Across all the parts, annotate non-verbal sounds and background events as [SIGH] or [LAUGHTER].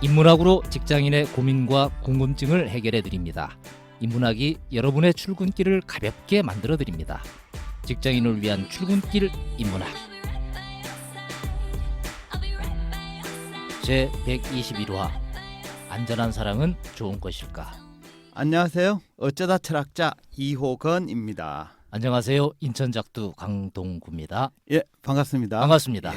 인문학으로 직장인의 고민과 궁금증을 해결해 드립니다. 인문학이 여러분의 출근길을 가볍게 만들어 드립니다. 직장인을 위한 출근길 인문학 제 121화 안전한 사랑은 좋은 것일까? 안녕하세요. 어쩌다 철학자 이호건입니다. 안녕하세요. 인천 작두 강동구입니다. 예, 반갑습니다. 반갑습니다.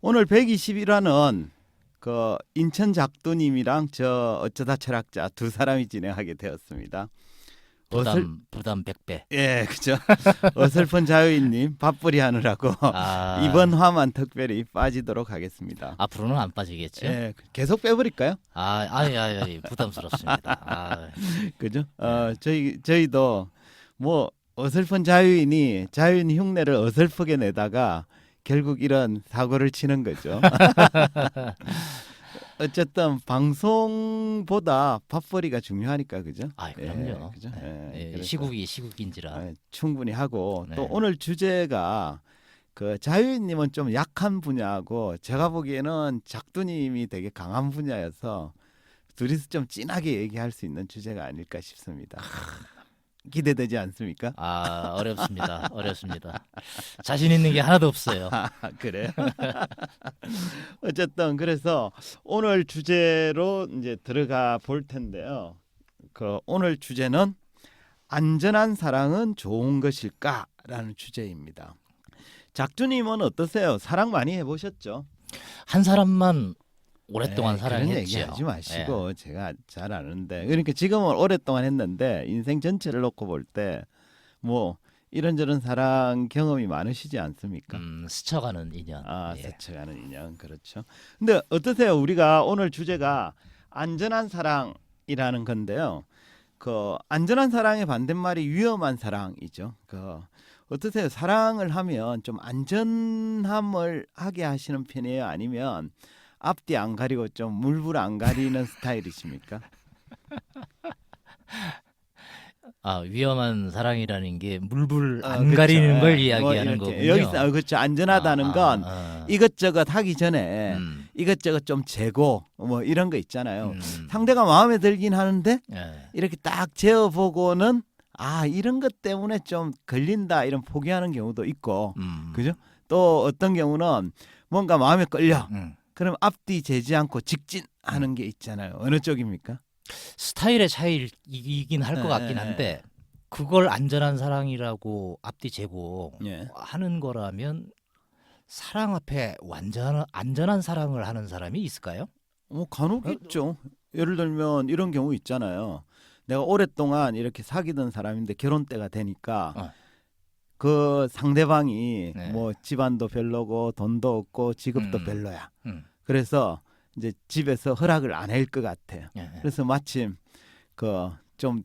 오늘 121화는 그 인천 작두님이랑 저 어쩌다 철학자 두 사람이 진행하게 되었습니다. 어슬 부담 부담 100배. 예, 그죠. [LAUGHS] 어설픈 자유인님 밥벌이 하느라고 아, [LAUGHS] 이번 화만 특별히 빠지도록 하겠습니다. 앞으로는 안 빠지겠죠? 예, 계속 빼버릴까요? 아, 아이, 아이, 부담스럽습니다. 아, [LAUGHS] 그죠? 어, 저희 저희도 뭐 어설픈 자유인이 자유인 흉내를 어설프게 내다가 결국 이런 사고를 치는 거죠. [LAUGHS] 어쨌든 방송보다 밥벌이가 중요하니까 그죠? 아, 그럼요. 예, 그죠? 예, 예, 예, 시국이 시국인지라. 예, 충분히 하고 또 네. 오늘 주제가 그 자유인님은 좀 약한 분야고 제가 보기에는 작두님이 되게 강한 분야여서 둘이서 좀 진하게 얘기할 수 있는 주제가 아닐까 싶습니다. 기대되지 않습니까? 아, 어렵습니다. 어렵습니다. 자신 있는 게 하나도 없어요. 아, 그래. [LAUGHS] 어쨌든 그래서 오늘 주제로 이제 들어가 볼 텐데요. 그 오늘 주제는 안전한 사랑은 좋은 것일까라는 주제입니다. 작두님은 어떠세요? 사랑 많이 해보셨죠? 한 사람만 오랫동안 네, 그런 얘기 사랑했죠. 하지 마시고 제가 잘 아는데 그러니까 지금은 오랫동안 했는데 인생 전체를 놓고 볼 때 뭐 이런저런 사랑 경험이 많으시지 않습니까? 음, 스쳐가는 인연. 아, 예. 스쳐가는 인연 그렇죠. 근데 어떠세요? 우리가 오늘 주제가 안전한 사랑이라는 건데요. 그 안전한 사랑의 반대말이 위험한 사랑이죠. 그 어떠세요? 사랑을 하면 좀 안전함을 하게 하시는 편이에요? 아니면 앞뒤 안 가리고 좀 물불 안 가리는 스타일이십니까? [LAUGHS] 아, 위험한 사랑이라는 게 물불 아, 안 그쵸. 가리는 예, 걸뭐 이야기하는 이렇게. 거군요. 여기서 아, 그렇죠. 안전하다는 아, 건 아, 아. 이것저것 하기 전에 음, 이것저것 좀 재고 뭐 이런 거 있잖아요. 음, 상대가 마음에 들긴 하는데 예. 이렇게 딱 재어보고는 아 이런 것 때문에 좀 걸린다 이런 포기하는 경우도 있고 음, 그죠? 또 어떤 경우는 뭔가 마음에 끌려 음. 그럼 앞뒤 재지 않고 직진하는 게 있잖아요. 어느 쪽입니까? 스타일의 차이이긴 할것 예, 같긴 예, 한데 그걸 안전한 사랑이라고 앞뒤 재고 예. 하는 거라면 사랑 앞에 완전 안전한 사랑을 하는 사람이 있을까요? 뭐 간혹 있죠. 예를 들면 이런 경우 있잖아요. 내가 오랫동안 이렇게 사귀던 사람인데 결혼 때가 되니까 어. 그 상대방이 네. 뭐 집안도 별로고 돈도 없고 직업도 음. 별로야. 음. 그래서 이제 집에서 허락을 안 할 것 같아요. 예. 그래서 마침 그 좀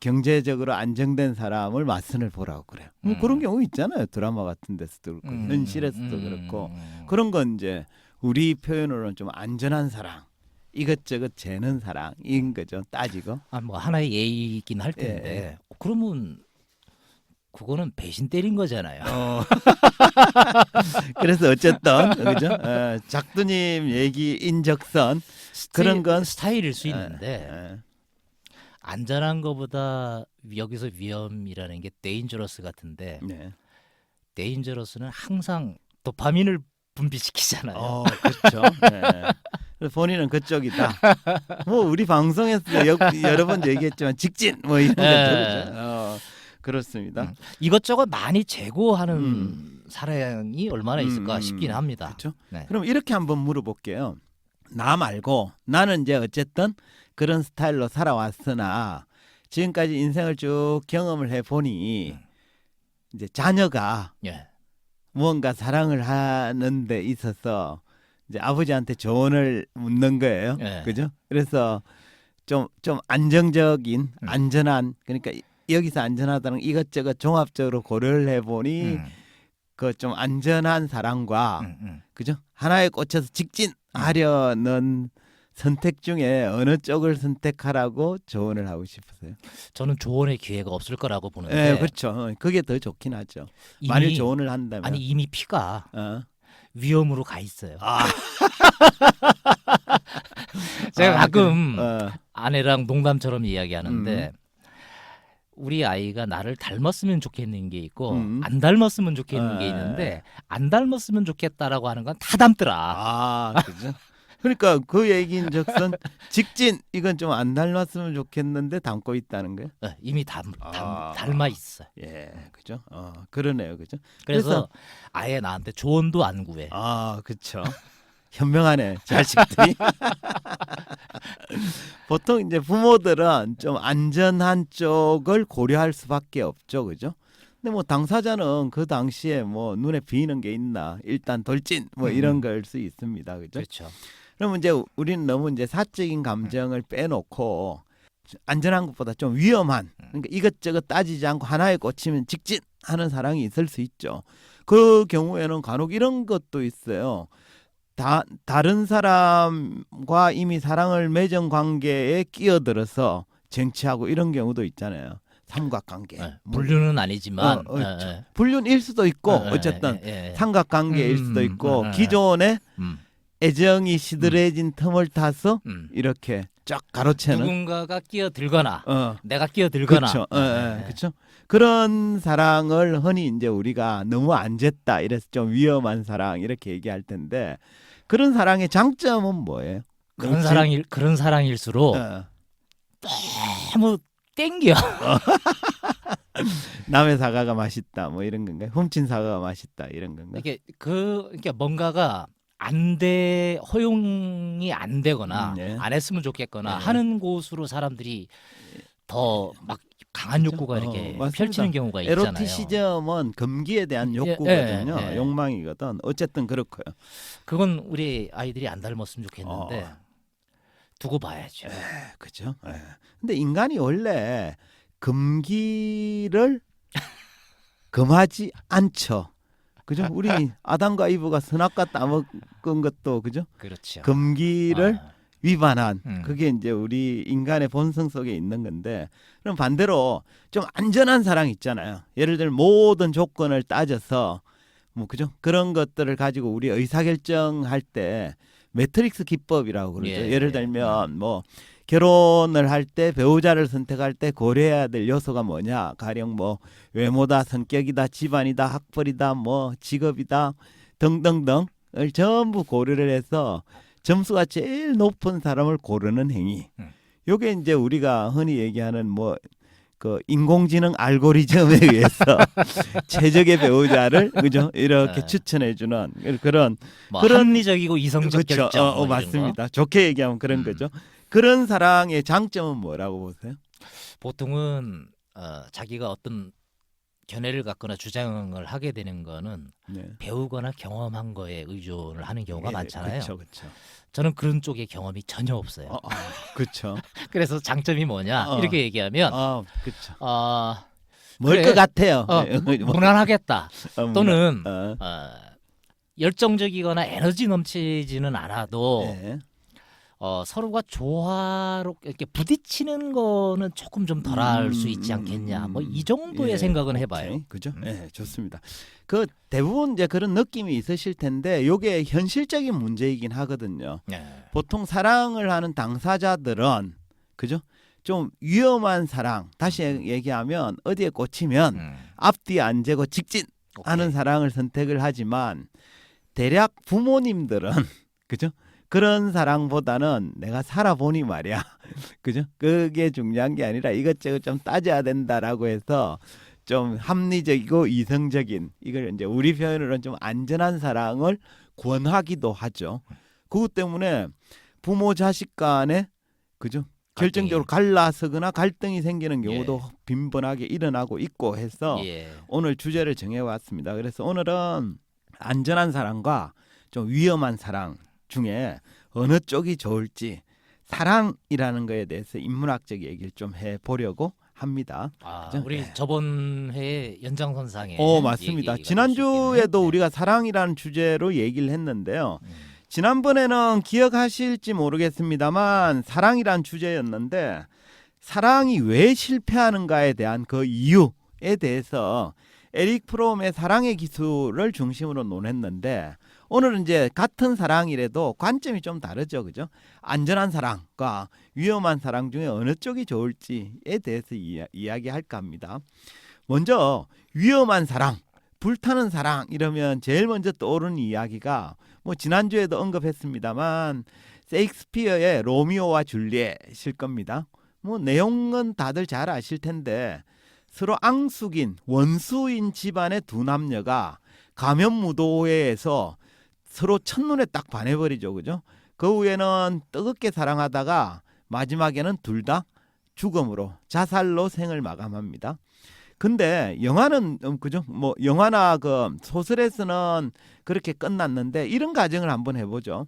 경제적으로 안정된 사람을 맞선을 보라고 그래요. 뭐 음. 그런 경우 있잖아요. 드라마 같은 데서도 그렇고 음, 현실에서도 음, 그렇고 음. 그런 건 이제 우리 표현으로는 좀 안전한 사랑, 이것저것 재는 사랑인 거죠. 따지고. 아, 뭐 하나의 예의이긴 할 텐데 예, 그러면 그거는 배신 때린 거잖아요. [LAUGHS] 그래서 어쨌든 그죠? 어, 작두님 얘기 인적선 그런 건 스타일일 수 예, 있는데 예. 안전한 거보다 여기서 위험이라는 게 데인저러스 같은데 네. 데인저러스는 항상 도파민을 분비시키잖아요. 어, 그렇죠. 네. 본인은 그쪽이다. 뭐 우리 방송에서 여, 여러 번 얘기했지만 직진 뭐 이런 거죠. 예. 그렇죠? 어, 그렇습니다. 음. 이것저것 많이 재고하는 음. 사랑이 얼마나 있을까 음, 싶긴 합니다. 그렇죠. 네. 그럼 이렇게 한번 물어볼게요. 나 말고 나는 이제 어쨌든 그런 스타일로 살아왔으나 지금까지 인생을 쭉 경험을 해 보니 음. 이제 자녀가 예. 무언가 사랑을 하는 데 있어서 이제 아버지한테 조언을 묻는 거예요. 예. 그죠? 그래서 좀 좀 안정적인 음. 안전한 그러니까 이- 여기서 안전하다는 이것저것 종합적으로 고려를 해 보니 음, 그좀 안전한 사랑과 음, 음. 그죠? 하나에 꽂혀서 직진하려는 선택 중에 어느 쪽을 선택하라고 조언을 하고 싶으세요? 저는 조언의 기회가 없을 거라고 보는데 네, 그렇죠. 어, 그게 더 좋긴 하죠. 이미, 만일 조언을 한다면. 아니 이미 피가 어. 위험으로 가 있어요. 아, [LAUGHS] 제가 아, 가끔 그래. 어. 아내랑 농담처럼 이야기하는데 음. 우리 아이가 나를 닮았으면 좋겠는 게 있고 음. 안 닮았으면 좋겠는 게 에. 있는데 안 닮았으면 좋겠다라고 하는 건 다 닮더라. 아, 그죠? 그러니까 그 얘기인즉슨 [LAUGHS] 직진 이건 좀 안 닮았으면 좋겠는데 담고 있다는 거예요. 어, 이미 닮, 닮, 아. 닮아 있어. 예, 그죠? 어, 그러네요, 그죠? 그래서, 그래서- 아예 나한테 조언도 안 구해. 아, 그렇죠. 현명하네 자식들이. [LAUGHS] 보통 이제 부모들은 좀 안전한 쪽을 고려할 수밖에 없죠, 그죠? 근데 뭐 당사자는 그 당시에 뭐 눈에 비이는 게 있나 일단 돌진 뭐 음. 이런 걸수 있습니다, 그죠? 그렇죠. 그러면 이제 우리는 너무 이제 사적인 감정을 빼놓고 안전한 것보다 좀 위험한 그러니까 이것저것 따지지 않고 하나에 꽂히면 직진하는 사랑이 있을 수 있죠. 그 경우에는 간혹 이런 것도 있어요. 다 다른 사람과 이미 사랑을 맺은 관계에 끼어들어서 쟁취하고 이런 경우도 있잖아요. 삼각관계. 네, 분류는 아니지만 어, 어, 예, 예. 분류일 수도 있고 예, 예, 어쨌든 예, 예. 삼각관계일 음, 수도 있고 음, 음, 기존에 음, 애정이 시들해진 틈을 타서 음. 이렇게 쫙 가로채는 누군가가 끼어들거나 어 내가 끼어들거나 그렇죠 어, 예, 예, 예. 그렇죠 그런 사랑을 흔히 이제 우리가 너무 안 쟀다 이래서 좀 위험한 사랑 이렇게 얘기할 텐데 그런 사랑의 장점은 뭐예요? 그런 그렇지? 사랑일 그런 사랑일수록 어, 너무 땡겨. [LAUGHS] 남의 사과가 맛있다 뭐 이런 건가요? 훔친 사과가 맛있다 이런 건가요? 이게 그 이게 뭔가가 안돼 허용이 안 되거나 음, 네. 안 했으면 좋겠거나 네. 하는 곳으로 사람들이 더 막 강한 욕구가 어, 이렇게 맞습니다. 펼치는 경우가 있잖아요. 에로티시즘은 금기에 대한 예, 욕구거든요. 예, 예. 욕망이거든. 어쨌든 그렇고요. 그건 우리 아이들이 안 닮았으면 좋겠는데 어. 두고 봐야죠. 예, 그죠? 예. 근데 인간이 원래 금기를 [LAUGHS] 금하지 않죠. 그죠? 우리 [LAUGHS] 아담과 이브가 선악과 따먹은 것도 그죠? 그렇죠. 금기를 아, 위반한 음. 그게 이제 우리 인간의 본성 속에 있는 건데 그럼 반대로 좀 안전한 사랑 있잖아요. 예를 들면 모든 조건을 따져서 뭐 그죠? 그런 것들을 가지고 우리 의사 결정할 때 매트릭스 기법이라고 그러죠. 예, 예, 를 예. 들면 뭐 결혼을 할 때 배우자를 선택할 때 고려해야 될 요소가 뭐냐? 가령 뭐 외모다, 성격이다, 집안이다, 학벌이다, 뭐 직업이다 등등등을 전부 고려를 해서 점수가 제일 높은 사람을 고르는 행위. 음. 요게 이제 우리가 흔히 얘기하는 뭐 그 인공지능 알고리즘에 [LAUGHS] 의해서 최적의 배우자를 그죠 이렇게 네. 추천해 주는 그런 뭐 그런- 합리적이고 이성적 그렇죠. 결정 어, 어, 뭐 이런 거. 맞습니다. 좋게 얘기하면 그런 음. 거죠. 그런 사랑의 장점은 뭐라고 보세요? 보통은 어, 자기가 어떤 견해를 갖거나 주장을 하게 되는 거는 네. 배우거나 경험한 거에 의존을 하는 경우가 많잖아요. 그렇죠, 그렇죠. 저는 그런 쪽의 경험이 전혀 없어요. 어, 어, 그렇죠. [LAUGHS] 그래서 장점이 뭐냐 어. 이렇게 얘기하면 아, 그렇죠. 어, 뭘것 그래. 같아요. 어, 네, 뭐, 무난하겠다 어, 또는 어, 어, 열정적이거나 에너지 넘치지는 않아도 네. 어, 서로가 조화롭게 이렇게 부딪히는 거는 조금 좀 덜할 수 있지 음, 않겠냐. 음, 뭐이 정도의 예, 생각은 오케이. 해봐요. 그죠? 음. 네, 좋습니다. 그 대부분 이제 그런 느낌이 있으실 텐데 요게 현실적인 문제이긴 하거든요. 네. 보통 사랑을 하는 당사자들은 그죠? 좀 위험한 사랑. 다시 얘기하면 어디에 꽂히면 음, 앞뒤 안 재고 직진 하는 오케이. 사랑을 선택을 하지만 대략 부모님들은 [LAUGHS] 그죠? 그런 사랑보다는 내가 살아보니 말이야. [LAUGHS] 그죠? 그게 중요한 게 아니라 이것저것 좀 따져야 된다라고 해서 좀 합리적이고 이성적인 이걸 이제 우리 표현으로는 좀 안전한 사랑을 권하기도 하죠. 그것 때문에 부모 자식 간에 그죠? 결정적으로 갈라서거나 갈등이 생기는 경우도 빈번하게 일어나고 있고 해서 예. 오늘 주제를 정해 왔습니다. 그래서 오늘은 안전한 사랑과 좀 위험한 사랑 중에 어느 쪽이 좋을지 사랑이라는 거에 대해서 인문학적 얘기를 좀 해보려고 합니다. 아, 그죠? 우리 네. 저번 회에 연장선상에 어 맞습니다. 얘기가 지난주에도 있겠네요. 우리가 사랑이라는 주제로 얘기를 했는데요. 네. 음. 지난번에는 기억하실지 모르겠습니다만 사랑이란 주제였는데 사랑이 왜 실패하는가에 대한 그 이유에 대해서 에릭 프롬의 사랑의 기술을 중심으로 논했는데 오늘은 이제 같은 사랑이라도 관점이 좀 다르죠, 그죠? 안전한 사랑과 위험한 사랑 중에 어느 쪽이 좋을지에 대해서 이야, 이야기할까 합니다. 먼저 위험한 사랑, 불타는 사랑 이러면 제일 먼저 떠오르는 이야기가 뭐 지난주에도 언급했습니다만 세익스피어의 로미오와 줄리엣일 겁니다. 뭐 내용은 다들 잘 아실 텐데 서로 앙숙인 원수인 집안의 두 남녀가 가면무도회에서 서로 첫눈에 딱 반해버리죠, 그죠? 그 후에는 뜨겁게 사랑하다가 마지막에는 둘 다 죽음으로 자살로 생을 마감합니다. 근데 영화는 음, 그죠? 뭐 영화나 그 소설에서는 그렇게 끝났는데 이런 가정을 한번 해보죠.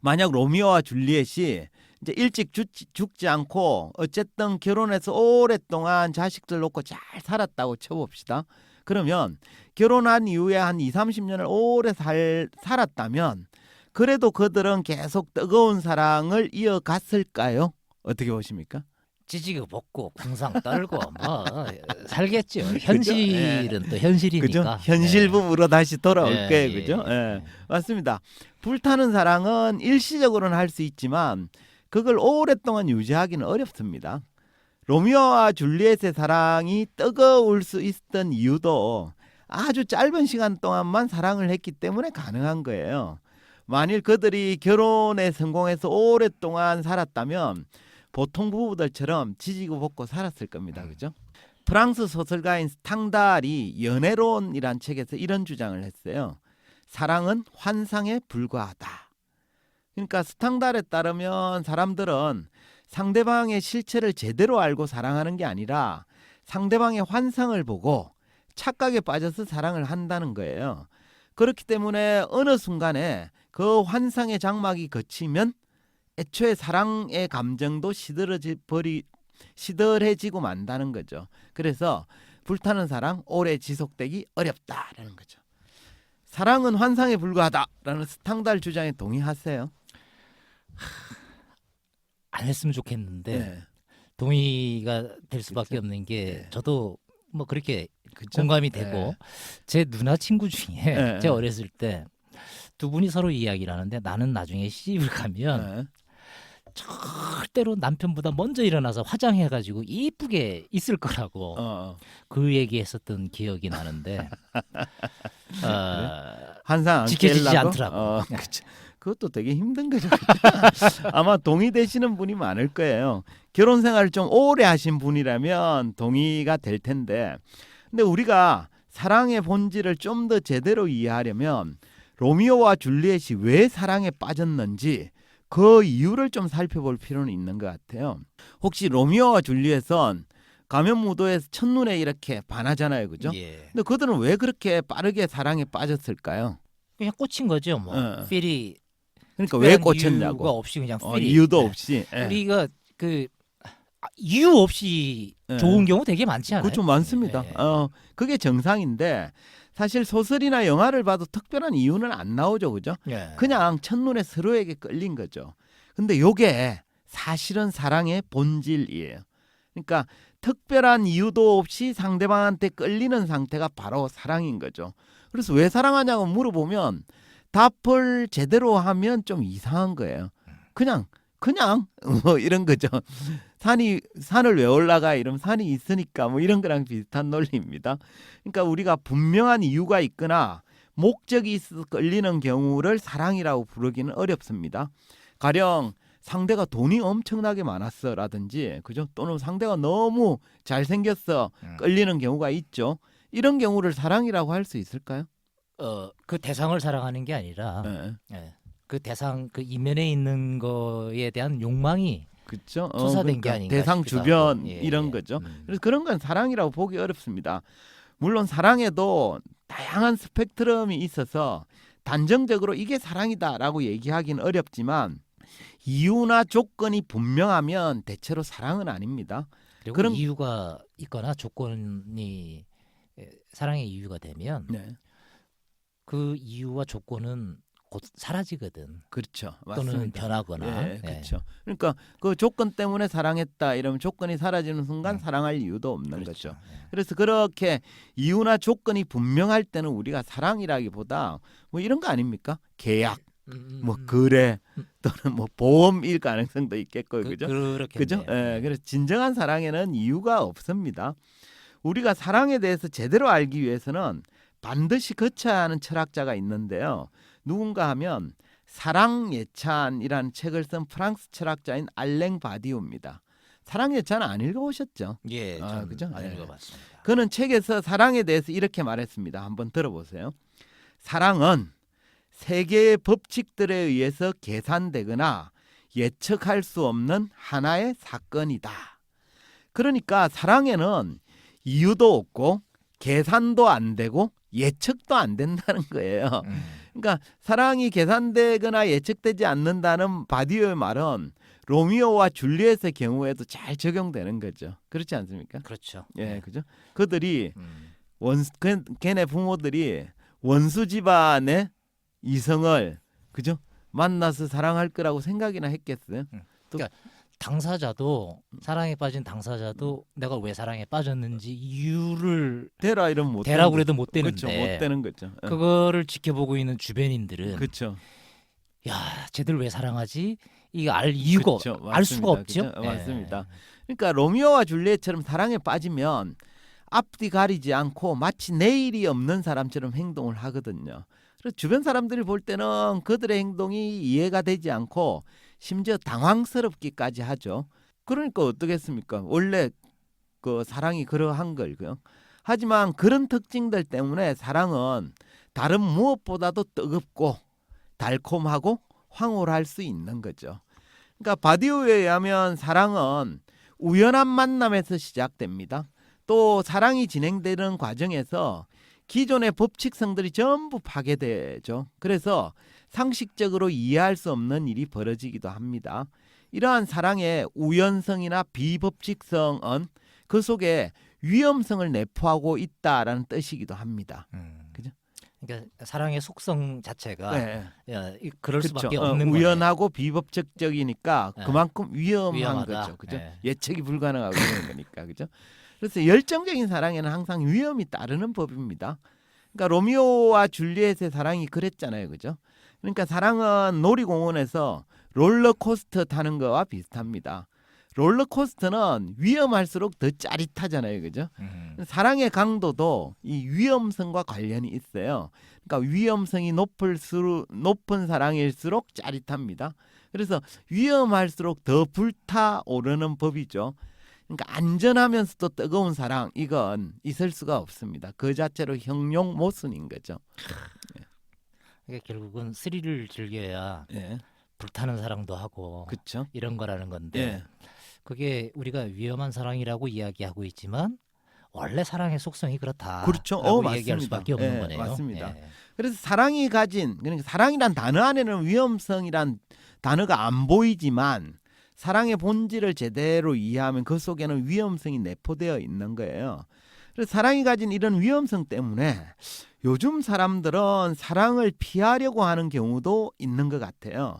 만약 로미오와 줄리엣이 이제 일찍 죽지, 죽지 않고 어쨌든 결혼해서 오랫동안 자식들 놓고 잘 살았다고 쳐봅시다. 그러면 결혼한 이후에 한 2, 30년을 오래 살, 살았다면 그래도 그들은 계속 뜨거운 사랑을 이어갔을까요? 어떻게 보십니까? 찌지고 볶고 궁상 떨고 [LAUGHS] 뭐 살겠죠. 현실은 또 현실이니까. 그죠? 현실 네. 부부로 다시 돌아올 예, 거예요. 예, 그죠? 예. 예. 맞습니다. 불타는 사랑은 일시적으로는 할 수 있지만 그걸 오랫동안 유지하기는 어렵습니다. 로미오와 줄리엣의 사랑이 뜨거울 수 있었던 이유도 아주 짧은 시간 동안만 사랑을 했기 때문에 가능한 거예요. 만일 그들이 결혼에 성공해서 오랫동안 살았다면 보통 부부들처럼 지지고 볶고 살았을 겁니다. 그죠? 프랑스 소설가인 스탕달이 연애론이란 책에서 이런 주장을 했어요. 사랑은 환상에 불과하다. 그러니까 스탕달에 따르면 사람들은 상대방의 실체를 제대로 알고 사랑하는 게 아니라 상대방의 환상을 보고 착각에 빠져서 사랑을 한다는 거예요. 그렇기 때문에 어느 순간에 그 환상의 장막이 거치면 애초에 사랑의 감정도 시들어지 버리 시들해지고 만다는 거죠. 그래서 불타는 사랑 오래 지속되기 어렵다라는 거죠. 사랑은 환상에 불과하다라는 스탕달 주장에 동의하세요? [LAUGHS] 안 했으면 좋겠는데 네. 동의가 될 수밖에 그쵸? 없는 게 네. 저도 뭐 그렇게 그쵸? 공감이 되고 네. 제 누나 친구 중에 네. [LAUGHS] 제가 어렸을 때 두 분이 서로 이야기를 하는데 나는 나중에 시집을 가면 네. 절대로 남편보다 먼저 일어나서 화장해 가지고 이쁘게 있을 거라고 어, 그 얘기했었던 기억이 나는데 [LAUGHS] 어, 환상 안 지켜지지 깨려고? 않더라고. 어, 그것도 되게 힘든 거죠. [LAUGHS] 아마 동의되시는 분이 많을 거예요. 결혼 생활을 좀 오래 하신 분이라면 동의가 될 텐데, 근데 우리가 사랑의 본질을 좀 더 제대로 이해하려면 로미오와 줄리엣이 왜 사랑에 빠졌는지 그 이유를 좀 살펴볼 필요는 있는 것 같아요. 혹시 로미오와 줄리엣은 가면 무도에서 첫눈에 이렇게 반하잖아요, 그죠? 예. 근데 그들은 왜 그렇게 빠르게 사랑에 빠졌을까요? 그냥 꽂힌 거죠 뭐 어. 필이 그러니까 왜 꽂혔냐고. 이유가 없이 그냥 어, 이유도 네. 없이. 예. 우리가 그 아, 이유 없이 예. 좋은 경우 되게 많지 않아요? 그렇죠 많습니다. 예. 어 그게 정상인데 사실 소설이나 영화를 봐도 특별한 이유는 안 나오죠, 그죠? 예. 그냥 첫눈에 서로에게 끌린 거죠. 근데 요게 사실은 사랑의 본질이에요. 그러니까 특별한 이유도 없이 상대방한테 끌리는 상태가 바로 사랑인 거죠. 그래서 왜 사랑하냐고 물어보면 답을 제대로 하면 좀 이상한 거예요. 그냥 그냥 [LAUGHS] 뭐 이런 거죠. 산이 산을 왜 올라가 이러면 산이 있으니까 뭐 이런 거랑 비슷한 논리입니다. 그러니까 우리가 분명한 이유가 있거나 목적이 있어서 끌리는 경우를 사랑이라고 부르기는 어렵습니다. 가령 상대가 돈이 엄청나게 많았어라든지 그죠? 또는 상대가 너무 잘생겼어 음. 끌리는 경우가 있죠. 이런 경우를 사랑이라고 할 수 있을까요? 어, 그 대상을 사랑하는 게 아니라 네. 예. 그 대상 그 이면에 있는 거에 대한 욕망이 그렇죠. 투사된 게 아닌가 대상 싶기도 주변 하고. 예, 이런 예. 거죠. 음. 그래서 그런 건 사랑이라고 보기 어렵습니다. 물론 사랑에도 다양한 스펙트럼이 있어서 단정적으로 이게 사랑이다라고 얘기하기는 어렵지만 이유나 조건이 분명하면 대체로 사랑은 아닙니다. 그리고 그럼- 이유가 있거나 조건이 예, 사랑의 이유가 되면 네. 그 이유와 조건은 곧 사라지거든. 그렇죠. 또는 맞습니다. 변하거나. 예, 그렇죠. 그러니까 그 조건 때문에 사랑했다 이러면 조건이 사라지는 순간 음. 사랑할 이유도 없는 그렇죠. 거죠. 예. 그래서 그렇게 이유나 조건이 분명할 때는 우리가 사랑이라기보다 뭐 이런 거 아닙니까? 계약, 음, 뭐 음. 거래 음. 또는 뭐 보험일 가능성도 있겠고 그, 그죠? 그렇겠네요. 그죠? 예, 그래서 진정한 사랑에는 이유가 없습니다. 우리가 사랑에 대해서 제대로 알기 위해서는 반드시 거쳐야 하는 철학자가 있는데요. 누군가 하면 사랑 예찬이라는 책을 쓴 프랑스 철학자인 알랭 바디오입니다. 사랑 예찬 안 읽어보셨죠? 예, 아, 전 그죠? 안 예. 읽어봤습니다. 그는 책에서 사랑에 대해서 이렇게 말했습니다. 한번 들어보세요. 사랑은 세계의 법칙들에 의해서 계산되거나 예측할 수 없는 하나의 사건이다. 그러니까 사랑에는 이유도 없고 계산도 안 되고 예측도 안 된다는 거예요. 음. 그러니까 사랑이 계산되거나 예측되지 않는다는 바디오의 말은 로미오와 줄리엣의 경우에도 잘 적용되는 거죠. 그렇지 않습니까? 그렇죠. 예, 그죠? 그들이 음. 원수 그, 걔네 부모들이 원수 집안의 이성을 그죠? 만나서 사랑할 거라고 생각이나 했겠어요? 당사자도 사랑에 빠진 당사자도 내가 왜 사랑에 빠졌는지 이유를 대라 이러면 못 되는 그래도 못. 되는데 못 되는 거죠. 예. 그거를 지켜보고 있는 주변인들은 그렇죠. 야 쟤들 왜 사랑하지? 이게 알 이유가 없- 그렇죠. 알 수가 없죠. 맞습니다. 그죠? 예. 맞습니다. 그러니까 로미오와 줄리엣처럼 사랑에 빠지면 앞뒤 가리지 않고 마치 내일이 없는 사람처럼 행동을 하거든요. 그래서 주변 사람들이 볼 때는 그들의 행동이 이해가 되지 않고 심지어 당황스럽기까지 하죠. 그러니까 어떻겠습니까? 원래 그 사랑이 그러한 걸고요. 하지만 그런 특징들 때문에 사랑은 다른 무엇보다도 뜨겁고 달콤하고 황홀할 수 있는 거죠. 그러니까 바디오에 의하면 사랑은 우연한 만남에서 시작됩니다. 또 사랑이 진행되는 과정에서 기존의 법칙성들이 전부 파괴되죠. 그래서 상식적으로 이해할 수 없는 일이 벌어지기도 합니다. 이러한 사랑의 우연성이나 비법칙성은 그 속에 위험성을 내포하고 있다라는 뜻이기도 합니다. 음. 그죠? 그러니까 사랑의 속성 자체가 네. 야, 이- 그럴 그렇죠. 수밖에 어, 없는 거예요. 우연하고 비법적적이니까 네. 그만큼 위험한 위험하다. 거죠. 그죠? 네. 예측이 불가능하고 그런 거니까. 그죠? 그래서 열정적인 사랑에는 항상 위험이 따르는 법입니다. 그러니까 로미오와 줄리엣의 사랑이 그랬잖아요. 그죠? 그러니까 사랑은 놀이공원에서 롤러코스터 타는 거와 비슷합니다. 롤러코스터는 위험할수록 더 짜릿하잖아요. 그죠? 음. 사랑의 강도도 이 위험성과 관련이 있어요. 그러니까 위험성이 높을수록 높은 사랑일수록 짜릿합니다. 그래서 위험할수록 더 불타오르는 법이죠. 그러니까 안전하면서도 뜨거운 사랑 이건 있을 수가 없습니다. 그 자체로 형용 모순인 거죠. 그 러니까 결국은 스릴을 즐겨야 예, 불타는 사랑도 하고 그렇죠. 이런 거라는 건데 예, 그게 우리가 위험한 사랑이라고 이야기하고 있지만 원래 사랑의 속성이 그렇다. 그렇죠. 라고 어, 얘기할. 수밖에 없는 예, 거네요. 맞습니다. 예. 그래서 사랑이 가진 그러니까 사랑이란 단어 안에는 위험성이란 단어가 안 보이지만 사랑의 본질을 제대로 이해하면 그 속에는 위험성이 내포되어 있는 거예요. 그래서 사랑이 가진 이런 위험성 때문에 요즘 사람들은 사랑을 피하려고 하는 경우도 있는 것 같아요.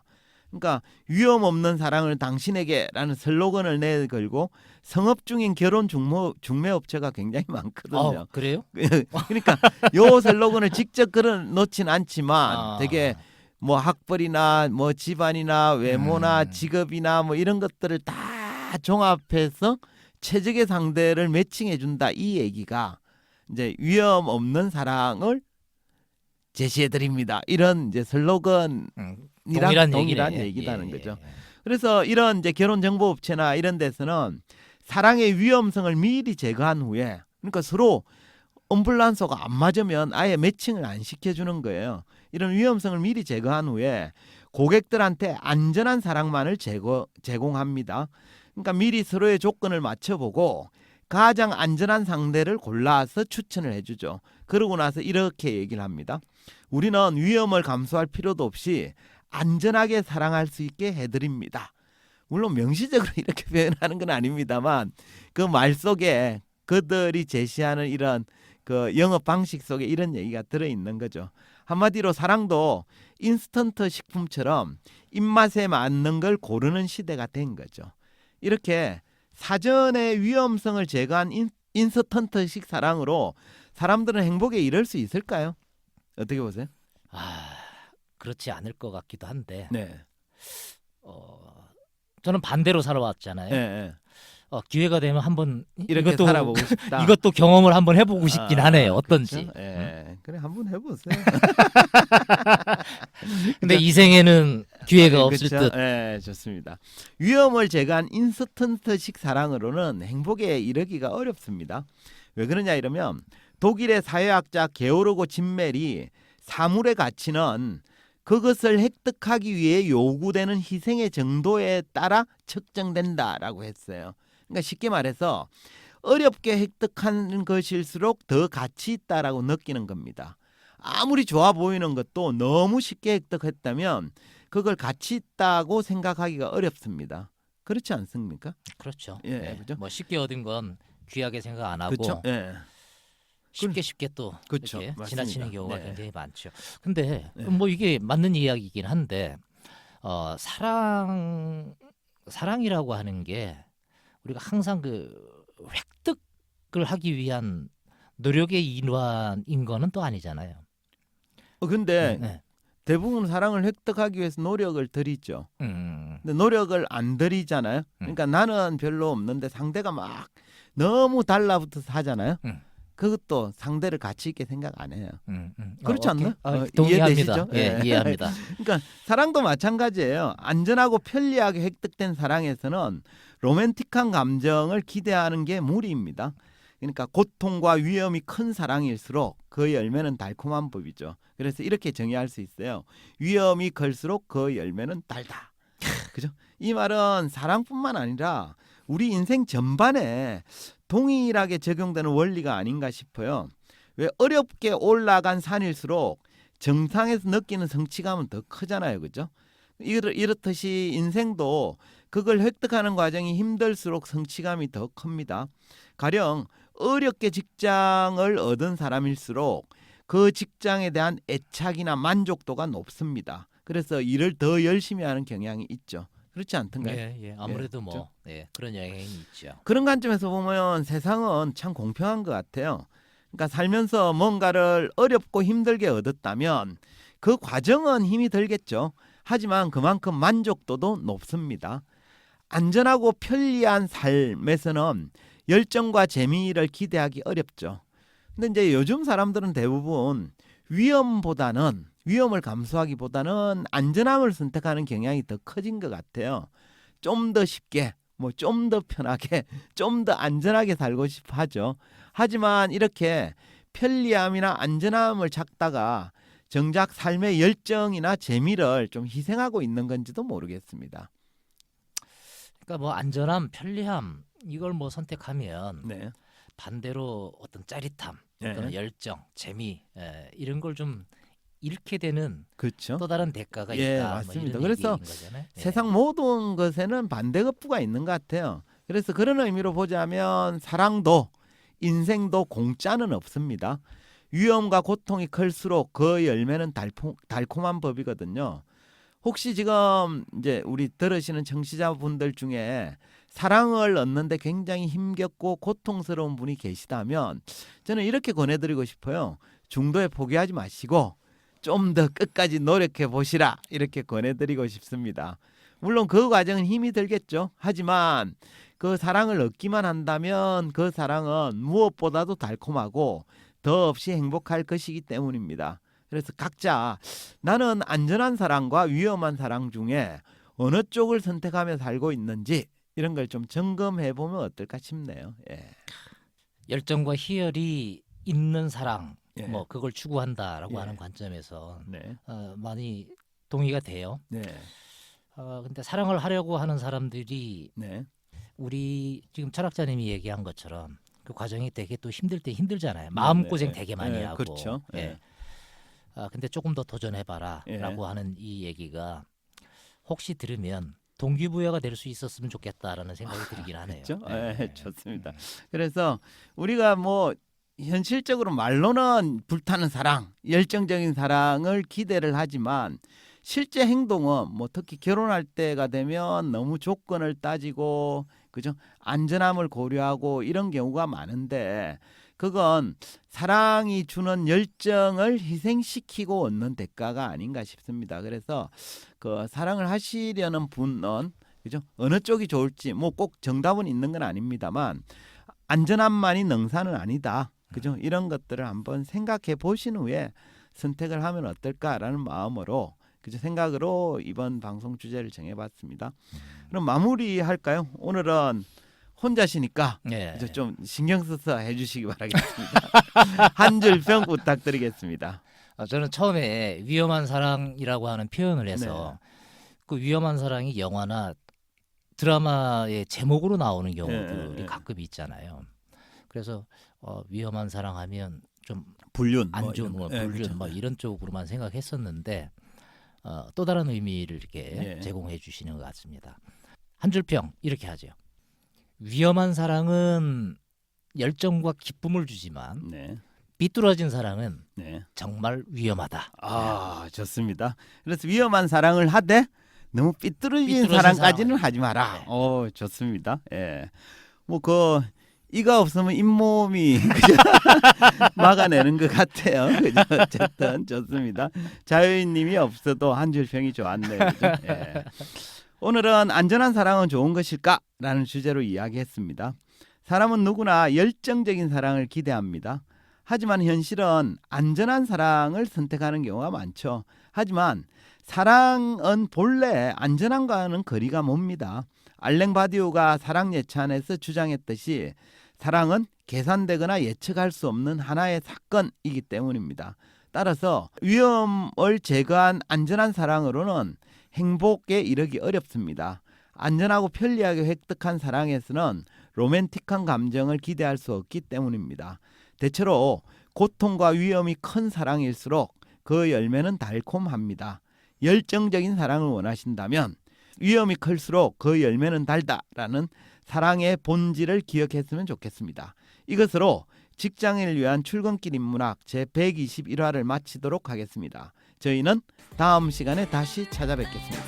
그러니까 위험 없는 사랑을 당신에게라는 슬로건을 내걸고 성업 중인 결혼 중모 중매 업체가 굉장히 [LAUGHS] 많거든요. 어, 그래요? [LAUGHS] 그러니까 요 슬로건을 직접 걸어 놓진 않지만 아. 되게 뭐 학벌이나 뭐 집안이나 외모나 음. 직업이나 뭐 이런 것들을 다 종합해서 최적의 상대를 매칭해 준다 이 얘기가 이제 위험 없는 사랑을 제시해 드립니다. 이런 이제 슬로건이랑 음, 동일한, 동일한. 얘기라는 예, 거죠. 예, 예. 그래서 이런 이제 결혼 정보 업체나 이런 데서는 사랑의 위험성을 미리 제거한 후에 그러니까 서로 엄블란서가 안 맞으면 아예 매칭을 안 시켜주는 거예요. 이런 위험성을 미리 제거한 후에 고객들한테 안전한 사랑만을 제거, 제공합니다. 그러니까 미리 서로의 조건을 맞춰보고 가장 안전한 상대를 골라서 추천을 해주죠. 그러고 나서 이렇게 얘기를 합니다. 우리는 위험을 감수할 필요도 없이 안전하게 사랑할 수 있게 해드립니다. 물론 명시적으로 [LAUGHS] 이렇게 표현하는 건 아닙니다만 그 말 속에 그들이 제시하는 이런 그 영업 방식 속에 이런 얘기가 들어 있는 거죠. 한마디로 사랑도 인스턴트 식품처럼 입맛에 맞는 걸 고르는 시대가 된 거죠. 이렇게 사전에 위험성을 제거한 인, 인스턴트식 사랑으로 사람들은 행복에 이를 수 있을까요? 어떻게 보세요? 아 그렇지 않을 것 같기도 한데 네. 어, 저는 반대로 살아왔잖아요. 예, 예. 어, 기회가 되면 한번 이것도 살아보고 싶다. [LAUGHS] 이것도 경험을 한번 해보고 싶긴 아, 하네요. 어떤지. 그렇죠? 예. 그래 한번 해보세요. [LAUGHS] 근데 [LAUGHS] 이 생에는 기회가 없을 그렇죠? 듯. 예, 좋습니다. 위험을 제거한 인스턴트식 사랑으로는 행복에 이르기가 어렵습니다. 왜 그러냐 이러면 독일의 사회학자 게오르고 진멜이 사물의 가치는 그것을 획득하기 위해 요구되는 희생의 정도에 따라 측정된다라고 했어요. 그러니까 쉽게 말해서 어렵게 획득하는 것일수록 더 가치 있다라고 느끼는 겁니다. 아무리 좋아 보이는 것도 너무 쉽게 획득했다면 그걸 가치 있다고 생각하기가 어렵습니다. 그렇지 않습니까? 그렇죠. 예, 네. 그죠? 뭐 쉽게 얻은 건 귀하게 생각 안 하고 그렇죠. 예. 쉽게 쉽게 또 그렇죠. 이렇게 맞습니다. 지나치는 경우가 네. 굉장히 많죠. 근데 네. 뭐 이게 맞는 이야기이긴 한데 어, 사랑 사랑이라고 하는 게 우리가 항상 그 획득을 하기 위한 노력의 일환인 거는 또 아니잖아요. 어, 근데 네. 대부분 사랑을 획득하기 위해서 노력을 들이죠. 음, 근데 노력을 안 들이잖아요. 그러니까 나는 별로 없는데 상대가 막 너무 달라붙어서 하잖아요. 음. 그것도 상대를 가치 있게 생각 안 해요. 음, 음. 그렇지 어, 않나? 어. 이해되시죠? 예, 예. 이해합니다. [LAUGHS] 그러니까 사랑도 마찬가지예요. 안전하고 편리하게 획득된 사랑에서는 로맨틱한 감정을 기대하는 게 무리입니다. 그러니까 고통과 위험이 큰 사랑일수록 그 열매는 달콤한 법이죠. 그래서 이렇게 정의할 수 있어요. 위험이 클수록 그 열매는 달다. [LAUGHS] 그죠? 이 말은 사랑뿐만 아니라 우리 인생 전반에 동일하게 적용되는 원리가 아닌가 싶어요. 왜 어렵게 올라간 산일수록 정상에서 느끼는 성취감은 더 크잖아요. 그죠? 이렇, 이렇듯이 인생도 그걸 획득하는 과정이 힘들수록 성취감이 더 큽니다. 가령 어렵게 직장을 얻은 사람일수록 그 직장에 대한 애착이나 만족도가 높습니다. 그래서 일을 더 열심히 하는 경향이 있죠. 그렇지 않던가요? 예, 예. 아무래도 예, 뭐 예, 그런 영향이 있죠. 그런 관점에서 보면 세상은 참 공평한 것 같아요. 그러니까 살면서 뭔가를 어렵고 힘들게 얻었다면 그 과정은 힘이 들겠죠. 하지만 그만큼 만족도도 높습니다. 안전하고 편리한 삶에서는 열정과 재미를 기대하기 어렵죠. 근데 이제 요즘 사람들은 대부분 위험보다는 위험을 감수하기보다는 안전함을 선택하는 경향이 더 커진 것 같아요. 좀 더 쉽게, 뭐 좀 더 편하게, [LAUGHS] 좀 더 안전하게 살고 싶어 하죠. 하지만 이렇게 편리함이나 안전함을 찾다가 정작 삶의 열정이나 재미를 좀 희생하고 있는 건지도 모르겠습니다. 그러니까 뭐 안전함, 편리함 이걸 뭐 선택하면 네. 반대로 어떤 짜릿함, 네. 또는 열정, 재미 예, 이런 걸 좀 잃게 되는 그렇죠. 또 다른 대가가 예, 있다. 맞습니다. 뭐 그래서. 예. 세상 모든 것에는 반대급부가 있는 것 같아요. 그래서 그런 의미로 보자면 사랑도 인생도 공짜는 없습니다. 위험과 고통이 클수록 그 열매는 달콤, 달콤한 법이거든요. 혹시 지금 이제 우리 들으시는 청취자분들 중에 사랑을 얻는데 굉장히 힘겹고 고통스러운 분이 계시다면 저는 이렇게 권해드리고 싶어요. 중도에 포기하지 마시고 좀 더 끝까지 노력해 보시라 이렇게 권해드리고 싶습니다. 물론 그 과정은 힘이 들겠죠. 하지만 그 사랑을 얻기만 한다면 그 사랑은 무엇보다도 달콤하고 더 없이 행복할 것이기 때문입니다. 그래서 각자 나는 안전한 사랑과 위험한 사랑 중에 어느 쪽을 선택하며 살고 있는지 이런 걸 좀 점검해 보면 어떨까 싶네요. 예. 열정과 희열이 있는 사랑, 예. 뭐 그걸 추구한다라고 예. 하는 관점에서 네. 어, 많이 동의가 돼요. 네. 어, 근데 사랑을 하려고 하는 사람들이 네. 우리 지금 철학자님이 얘기한 것처럼 그 과정이 되게 또 힘들 때 힘들잖아요. 마음 네, 고생 네. 되게 많이 네, 하고. 그렇죠. 예. 예. 아, 근데 조금 더 도전해봐라라고 예. 하는 이 얘기가 혹시 들으면 동기부여가 될 수 있었으면 좋겠다라는 생각이 들긴 하네요. 그렇죠? 네. 예, 좋습니다. 그래서 우리가 뭐 현실적으로 말로는 불타는 사랑, 열정적인 사랑을 기대를 하지만 실제 행동은 뭐 특히 결혼할 때가 되면 너무 조건을 따지고 그죠 안전함을 고려하고 이런 경우가 많은데 그건 사랑이 주는 열정을 희생시키고 얻는 대가가 아닌가 싶습니다. 그래서 그 사랑을 하시려는 분은 그죠 어느 쪽이 좋을지 뭐 꼭 정답은 있는 건 아닙니다만 안전함만이 능사는 아니다. 그죠? 이런 것들을 한번 생각해 보신 후에 선택을 하면 어떨까라는 마음으로 그죠? 생각으로 이번 방송 주제를 정해봤습니다. 그럼 마무리할까요? 오늘은 혼자시니까 예. 좀 신경 써서 해주시기 바라겠습니다. [LAUGHS] 한 줄 평 부탁드리겠습니다. 어, 저는 처음에 위험한 사랑이라고 하는 표현을 해서 그 위험한 사랑이 영화나 드라마의 제목으로 나오는 경우들이 예, 예. 가끔 있잖아요. 그래서 어, 위험한 사랑하면 좀 불륜, 안뭐 좋은 뭐 거. 예, 불륜 그렇죠. 뭐 이런 쪽으로만 생각했었는데 어, 또 다른 의미를 이렇게 예. 제공해 주시는 것 같습니다. 한 줄 평 이렇게 하죠. 위험한 사랑은 열정과 기쁨을 주지만 네, 비뚤어진 사랑은 네. 정말 위험하다. 아 좋습니다. 그래서 위험한 사랑을 하되 너무 삐뚤어진 삐뚤어진 사랑까지는 사랑. 하지 마라. 네. 어 좋습니다. 예, 뭐그 이가 없으면 잇몸이 [LAUGHS] 그죠? 막아내는 것 같아요. 그죠? 어쨌든 좋습니다. 자유인님이 없어도 한줄 평이 좋았네요. 그죠? 예. 오늘은 안전한 사랑은 좋은 것일까 라는 주제로 이야기했습니다. 사람은 누구나 열정적인 사랑을 기대합니다. 하지만 현실은 안전한 사랑을 선택하는 경우가 많죠. 하지만 사랑은 본래 안전함과는 거리가 멉니다. 알랭 바디오가 사랑 예찬에서 주장했듯이 사랑은 계산되거나 예측할 수 없는 하나의 사건이기 때문입니다. 따라서 위험을 제거한 안전한 사랑으로는 행복에 이르기 어렵습니다. 안전하고 편리하게 획득한 사랑에서는 로맨틱한 감정을 기대할 수 없기 때문입니다. 대체로 고통과 위험이 큰 사랑일수록 그 열매는 달콤합니다. 열정적인 사랑을 원하신다면 위험이 클수록 그 열매는 달다라는 사랑의 본질을 기억했으면 좋겠습니다. 이것으로 직장인을 위한 출근길 인문학 제 121화를 마치도록 하겠습니다. 저희는 다음 시간에 다시 찾아뵙겠습니다.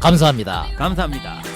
감사합니다. 감사합니다.